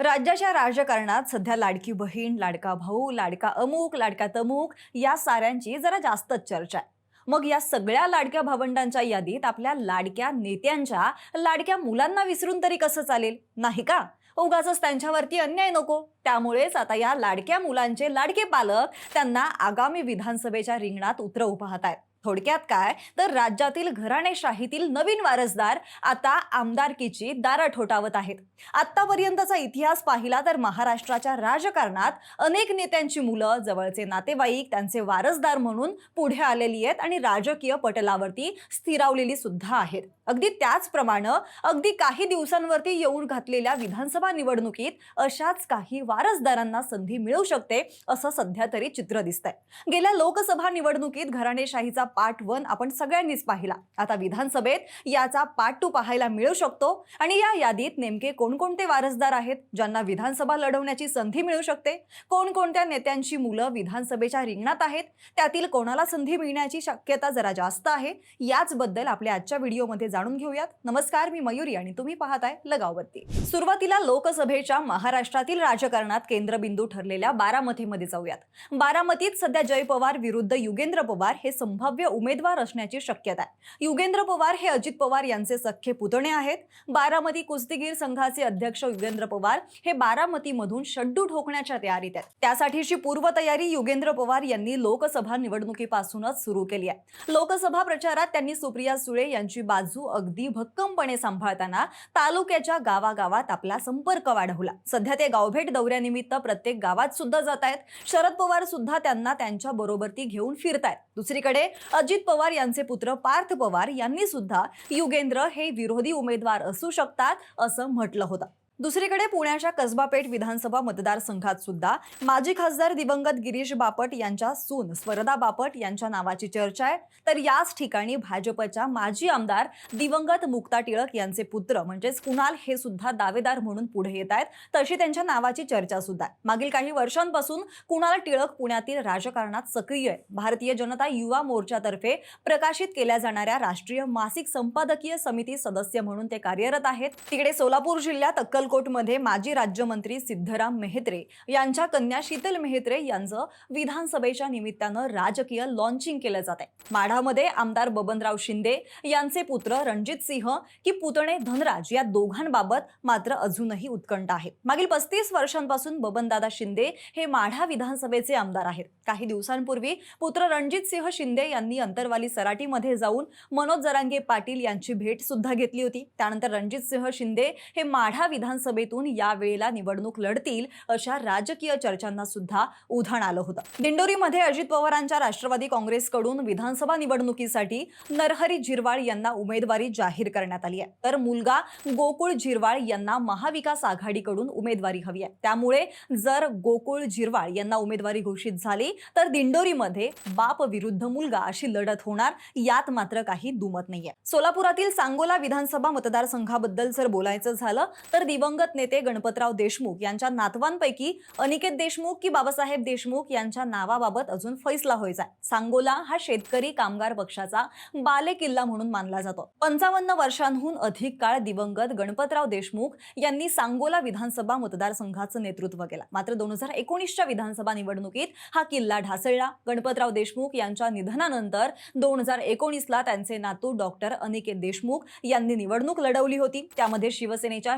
राज्याच्या राजकारणात सध्या लाडकी बहीण लाडका भाऊ लाडका अमुक लाडका तमुक या साऱ्यांची जरा जास्तच चर्चा आहे. मग या सगळ्या लाडक्या भावंडांच्या यादीत आपल्या लाडक्या नेत्यांच्या लाडक्या मुलांना विसरून तरी कसं चालेल? नाही का? उगाच त्यांच्यावरती अन्याय नको. त्यामुळेच आता या लाडक्या मुलांचे लाडके पालक त्यांना आगामी विधानसभेच्या रिंगणात उतरवू पाहत आहेत थोडक्यात काय? तर राज्यातील घराणेशाहीतील नवीन वारसदार आता आमदारकीची दारं ठोठावत आहेत. आतापर्यंतचा इतिहास पाहिला तर महाराष्ट्राच्या राजकारणात अनेक नेत्यांची मुलं जवळचे नातेवाईक त्यांचे वारसदार म्हणून पुढे आलेली आहेत आणि राजकीय पटलावरती स्थिरावलेली सुद्धा आहेत. अगदी त्याचप्रमाणे अगदी काही दिवसांवरती येऊन घातलेल्या विधानसभा निवडणुकीत अशाच काही वारसदारांना संधी मिळू शकते असं सध्या तरी चित्र दिसतंय. गेल्या लोकसभा निवडणुकीत घराणेशाहीचा पार्ट वन आपण सगळ्यांनीच पाहिला. आता विधानसभेत याचा पार्ट टू पाहायला मिळू शकतो आणि या यादीत नेमके कोणकोणते वारसदार आहेत ज्यांना विधानसभा लढवण्याची संधी मिळू शकते कोणकोणत्या नेत्यांची मुलं विधानसभेच्या रिंगणात आहेत त्यातील कोणाला संधी मिळण्याची शक्यता जरा जास्त आहे याचबद्दल आपल्या आजच्या व्हिडिओमध्ये जाणून घेऊयात. नमस्कार मी मयुरी आणि तुम्ही पाहताय लगावती सुरुवातीला लोकसभेच्या महाराष्ट्रातील राजकारणात केंद्रबिंदू ठरलेल्या बारामतीमध्ये जाऊयात. बारामतीत सध्या जय पवार विरुद्ध युगेंद्र पवार हे संभाव्य उमेदवार असण्याची शक्यता आहे. युगेंद्र पवार हे अजित पवार यांचे सख्खे पुतणे आहेत. बारामती कुस्तीगीर संघाचे अध्यक्ष युगेंद्र पवार हे बारामतीमधून शड्डू ठोकण्याच्या तयारीत आहेत. त्यासाठीची पूर्वतयारी युगेंद्र पवार यांनी लोकसभा निवडणुकीपासूनच सुरू केली आहे. लोकसभा प्रचारात त्यांनी सुप्रिया सुळे यांची बाजू अगदी भक्कमपणे सांभाळताना तालुक्याच्या गावागावात आपला संपर्क वाढवला. सध्या ते गावभेट दौऱ्यानिमित्त प्रत्येक गावात सुद्धा जात आहेत. शरद पवार सुद्धा त्यांना त्यांच्या बरोबरती घेऊन फिरतायत. दुसरीकडे अजित पवार यांचे पुत्र पार्थ पवार यांनी सुद्धा युगेंद्र हे विरोधी उमेदवार असू शकतात असं म्हटलं होतं. दुसरीकडे पुण्याच्या कसबापेठ विधानसभा मतदारसंघात सुद्धा माजी खासदार दिवंगत गिरीश बापट यांच्या सून स्वरदा बापट यांच्या नावाची चर्चा आहे. तर याच ठिकाणी भाजपच्या माजी आमदार दिवंगत मुक्ता टिळक यांचे पुत्र म्हणजेच कुणाल हे सुद्धा दावेदार म्हणून पुढे येत आहेत. तशी त्यांच्या नावाची चर्चा सुद्धा आहे. मागील काही वर्षांपासून कुणाल टिळक पुण्यातील राजकारणात सक्रिय आहे भारतीय जनता युवा मोर्चातर्फे प्रकाशित केल्या जाणाऱ्या राष्ट्रीय मासिक संपादकीय समिती सदस्य म्हणून ते कार्यरत आहेत. तिकडे सोलापूर जिल्ह्यात अक्कल अक्कलकोटमध्ये माजी राज्यमंत्री सिद्धराम मेहत्रे यांच्या कन्या शीतल मेहत्रे यांचं विधानसभेच्या निमित्तानं राजकीय लॉन्चिंग केलं जात आहे. माढामध्ये आमदार बबनराव शिंदे यांचे पुत्र रणजित सिंह की पुतणे धनराज या दोघांबाबत मात्र अजूनही उत्कंठ आहे. मागील पस्तीस वर्षांपासून बबनदादा शिंदे हे माढा विधानसभेचे आमदार आहेत. काही दिवसांपूर्वी पुत्र रणजित सिंह शिंदे यांनी अंतरवाली सराटीमध्ये जाऊन मनोज जरांगे पाटील यांची भेट सुद्धा घेतली होती. त्यानंतर रणजित सिंह शिंदे हे माढा विधानसभेतून यावेळेला निवडणूक लढतील अशा राजकीय चर्चांना सुद्धा उधाण आलं होतं. दिंडोरीमध्ये अजित पवारांच्या राष्ट्रवादी काँग्रेसकडून विधानसभा निवडणुकीसाठी नरहरी झिरवाळ यांना उमेदवारी जाहीर करण्यात आली आहे. तर मुलगा गोकुळ झिरवाळ यांना महाविकास आघाडीकडून उमेदवारी हवी आहे. त्यामुळे जर गोकुळ झिरवाळ यांना उमेदवारी घोषित झाली तर दिंडोरीमध्ये बाप विरुद्ध मुलगा अशी लढत होणार यात मात्र काही दुमत नाहीये. सोलापुरातील सांगोला विधानसभा मतदारसंघाबद्दल जर बोलायचं झालं तर दिवंगत नेते गणपतराव देशमुख यांच्या नातवांपैकी अनिकेत देशमुख की बाबासाहेब देशमुख यांच्या नावाबाबत अजून फैसला व्हायचा सांगोला हा शेतकरी कामगार पक्षाचा बाले किल्ला म्हणून मानला जातो. पंचावन्न वर्षांहून अधिक काळ दिवंगत गणपतराव देशमुख यांनी सांगोला विधानसभा मतदारसंघाचं नेतृत्व केलं. मात्र दोन हजार एकोणीसच्या विधानसभा निवडणुकीत हा किल्ला ढासळला. गणपतराव देशमुख यांच्या निधनानंतर दोन हजार एकोणीसला त्यांचे नातू डॉक्टर अनिकेत देशमुख यांनी निवडणूक लढवली होती. त्यामध्ये शिवसेनेच्या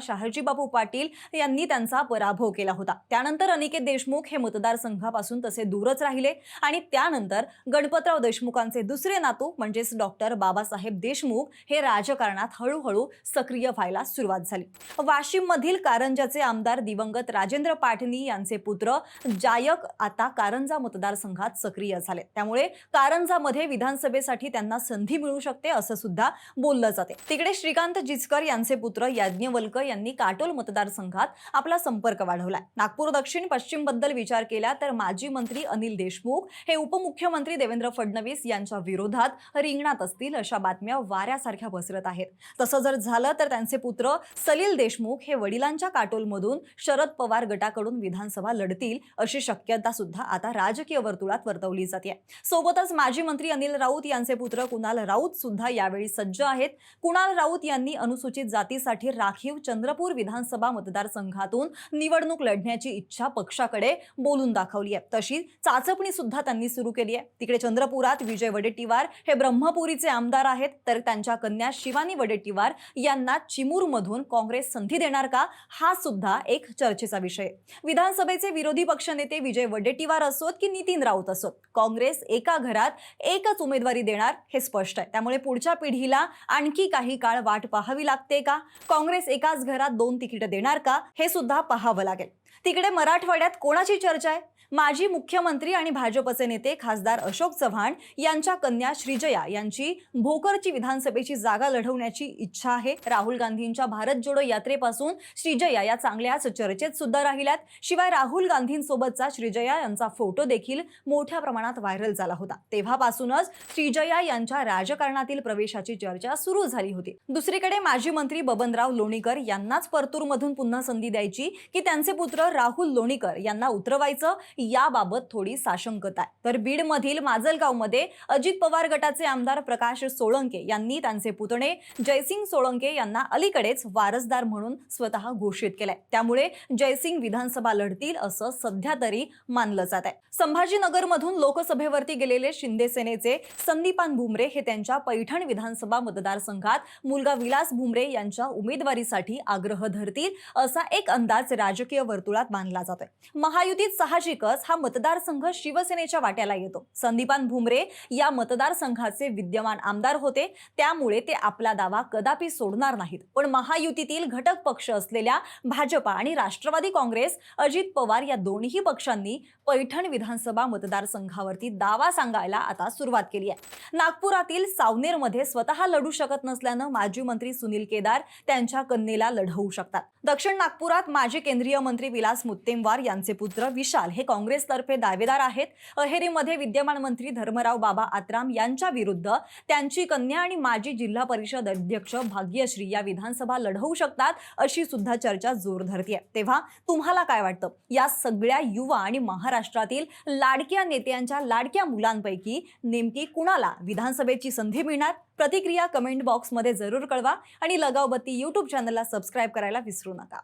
शहाजीबापू पाटील यांनी त्यांचा पराभव केला होता. त्यानंतर अनिकेत देशमुख हे मतदारसंघापासून तसे दूरच राहिले आणि त्यानंतर गणपतराव देशमुखांचे दुसरे नातू म्हणजेच डॉक्टर बाबासाहेब देशमुख हे राजकारणात हळूहळू सक्रिय व्हायला सुरुवात झाली. वाशिममधील कारंजाचे आमदार दिवंगत राजेंद्र पाटणी यांचे पुत्र जायक आता कारंजा मतदारसंघात सक्रिय झाले. त्यामुळे कारंजामध्ये विधानसभेसाठी त्यांना संधी मिळू शकते असं सुद्धा बोललं जाते. तिकडे श्रीकांत जिचकर यांचे पुत्र याज्ञवल्क यांनी काटोल मतदारसंघात आपला संपर्क वाढवलाय. नागपूर दक्षिण पश्चिमबद्दल विचार केला तर माजी मंत्री अनिल देशमुख हे उपमुख्यमंत्री देवेंद्र फडणवीस यांच्या विरोधात रिंगणात असतील अशा बातम्या वाऱ्यासारख्या पसरत आहेत. तसं जर झालं तर त्यांचे पुत्र सलील देशमुख हे वडिलांच्या काटोलमधून शरद पवार गटाकडून विधानसभा लढतील अशी शक्यता सुद्धा आता राजकीय वर्तुळात वर्तवली जाते. सोबतच माजी मंत्री अनिल राऊत यांचे पुत्र कुणाल राऊत सुद्धा यावेळी सज्ज आहेत. कुणाल राऊत यांनी अनुसूचित जातीसाठी राखीव चंद्रपूर विधान विधानसभा मतदारसंघातून निवडणूक लढण्याची इच्छा पक्षाकडे बोलून दाखवली आहे. तशी चाचपणी सुद्धा त्यांनी सुरू केली आहे. तिकडे चंद्रपुरात विजय वडेट्टीवार हे ब्रह्मपुरीचे आमदार आहेत. तर त्यांच्या कन्या शिवानी वडेट्टीवार यांना चिमूरमधून काँग्रेस संधी देणार का? हा सुद्धा एक चर्चेचा विषय विधानसभेचे विरोधी पक्षनेते विजय वडेट्टीवार असोत की नितीन राऊत असोत? काँग्रेस एका घरात एकच उमेदवारी देणार हे स्पष्ट आहे. त्यामुळे पुढच्या पिढीला आणखी काही काळ वाट पाहावी लागते का? काँग्रेस एकाच घरात दोन तिकीट देणार का हे सुद्धा पाहावं लागेल. तिकडे मराठवाड्यात कोणाची चर्चा आहे? माजी मुख्यमंत्री आणि भाजपचे नेते खासदार अशोक चव्हाण यांच्या कन्या श्रीजया यांची भोकरची विधानसभेची जागा लढवण्याची इच्छा आहे. राहुल गांधींच्या भारत जोडो यात्रेपासून श्रीजया या चांगल्याच चर्चेत सुद्धा राहिल्यात. शिवाय राहुल गांधींसोबतचा श्रीजया यांचा फोटो देखील मोठ्या प्रमाणात व्हायरल झाला होता. तेव्हापासूनच श्रीजया यांच्या राजकारणातील प्रवेशाची चर्चा सुरू झाली होती. दुसरीकडे माजी मंत्री बबनराव लोणीकर यांनाच परतूरमधून पुन्हा संधी द्यायची की त्यांचे पुत्र राहुल लोणीकर यांना उतरवायचं याबाबत थोडी साशंकता आहे. तर बीडमधील माजलगावमध्ये अजित पवार गटाचे आमदार प्रकाश सोळंके यांनी त्यांचे पुतणे जयसिंग सोळंके यांना अलीकडेच वारसदार म्हणून स्वतः घोषित केलंय. त्यामुळे जयसिंग विधानसभा लढतील असं सध्या तरी मानलं जात आहे. संभाजीनगरमधून लोकसभेवरती गेलेले शिंदे सेनेचे संदीपान भुमरे हे त्यांच्या पैठण विधानसभा मतदारसंघात मुलगा विलास भुमरे यांच्या उमेदवारीसाठी आग्रह धरतील असा एक अंदाज राजकीय वर्तुळात बांधला जातोय. महायुतीत साहजिकच हा मतदारसंघ शिवसेनेच्या वाट्याला येतो. संदीपान भुमरे या मतदारसंघाचे विद्यमान आमदार होते. त्यामुळे ते आपला दावा कदापि सोडणार नाहीत. पण महायुतीतील घटक पक्ष असलेल्या भाजपा आणि राष्ट्रवादी काँग्रेस अजित पवार या दोन्ही पक्षांनी पैठण विधानसभा मतदारसंघावरती दावा सांगायला आता सुरुवात केली आहे. नागपुरातील सावनेरमध्ये स्वतः लढू शकत नसल्यानं माजी मंत्री सुनील केदार त्यांच्या कन्येला लढवू शकतात. दक्षिण नागपुरात माजी केंद्रीय मंत्री विलास मुत्तेमवार यांचे पुत्र विशाल हे काँग्रेसतर्फे दावेदार आहेत. अहेरीमध्ये विद्यमान मंत्री धर्मराव बाबा आत्राम यांच्या विरुद्ध त्यांची कन्या आणि माजी जिल्हा परिषद अध्यक्ष भाग्यश्री या विधानसभा लढवू शकतात अशी सुद्धा चर्चा जोर धरतीये. तेव्हा तुम्हाला काय वाटतं? या सगळ्या युवा आणि महाराष्ट्रातील लाडक्या नेत्यांच्या लाडक्या मुलांपैकी नेमकी कुणाला विधानसभेची संधी मिळणार? प्रतिक्रिया कमेंट बॉक्समध्ये जरूर कळवा आणि लगावबत्ती यूट्यूब चॅनलला सबस्क्राईब करायला विसरू नका.